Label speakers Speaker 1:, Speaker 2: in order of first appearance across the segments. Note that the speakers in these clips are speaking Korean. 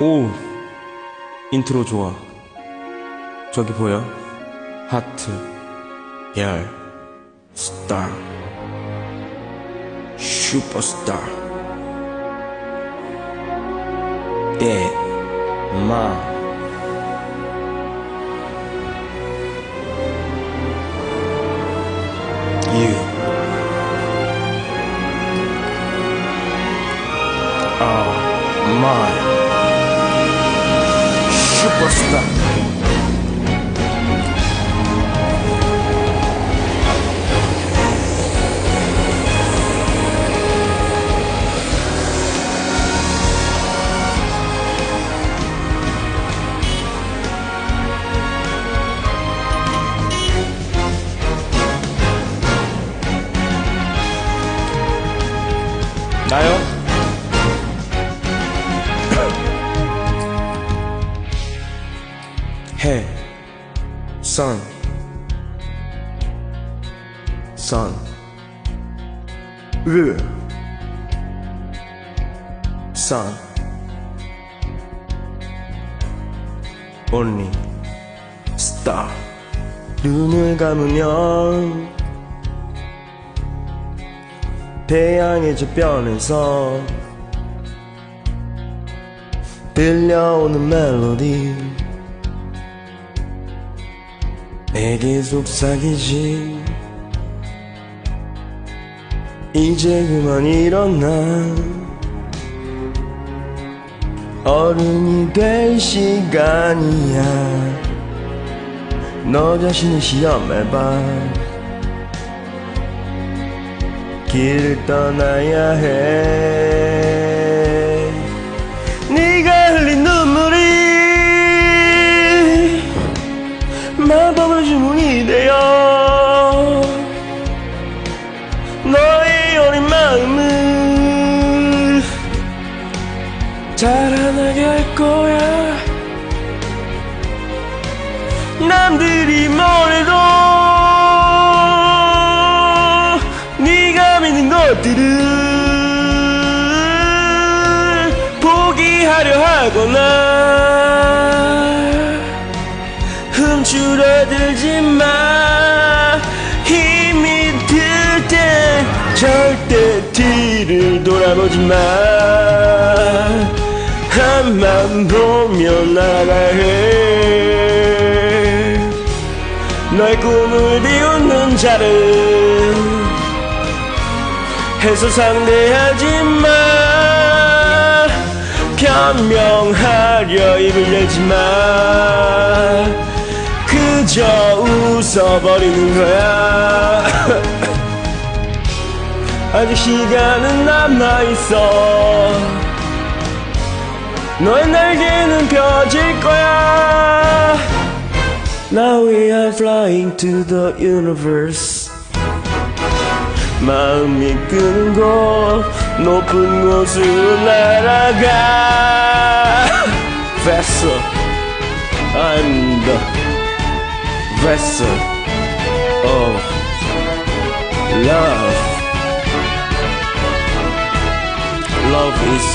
Speaker 1: 오 인트로 좋아. 저기 보여. 하트 열 스타 슈퍼스타. 대마 나요? 해, sun, sun, 르, sun, only, star. 눈을 감으면 태양의 저변에서 들려오는 멜로디. 내게 속삭이지. 이제 그만 일어나. 어른이 될 시간이야. 너 자신을 시험해봐 길을 떠나야 해. 네가 흘린 눈물이 마법의 주문이 되어 너의 어린 마음을 자라나게 할 거야 하거나 훔추려들지 마. 힘이 들 땐 절대 뒤를 돌아보지 마. 한만 보면 나가야 해. 너의 꿈을 비웃는 자를 해서 상대하지 마 변명하려 입을 열지 마. 그저 웃어버리는 거야. 아직 시간은 남아있어. 너의 날개는 펴질 거야. Now we are flying to the universe. 마음이 끄는 곳 높은 곳으로 날아가 Vessel I'm the vessel of love Love is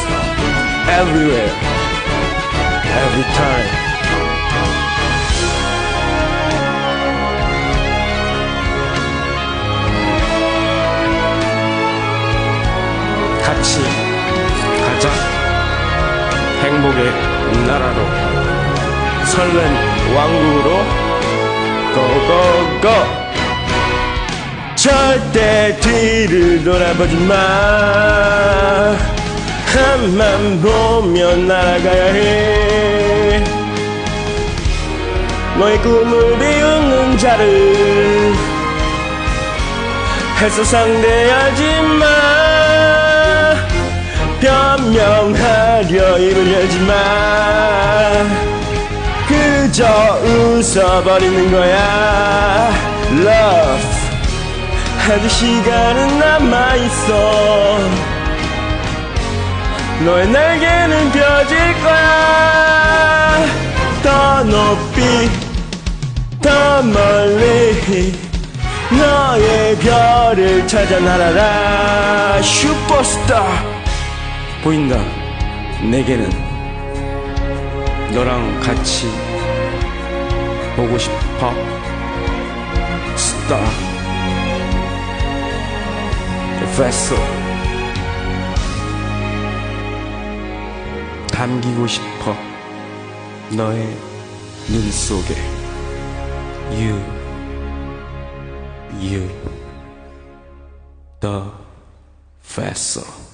Speaker 1: everywhere every time 같이 가자. 행복의 나라로. 설렘 왕국으로. 고고고. 절대 뒤를 돌아보지 마. 한만 보면 날아가야 해. 너의 꿈을 비웃는 자를 해서 상대하지 마 변명하려 입을 열지 마 그저 웃어버리는 거야. Love 아직 시간은 남아있어. 너의 날개는 펴질 거야. 더 높이 더 멀리 너의 별을 찾아 날아라. 슈퍼스타 보인다 내게는 너랑 같이 보고 싶어 Star Vessel 담기고 싶어 너의 눈 속에 You You The Vessel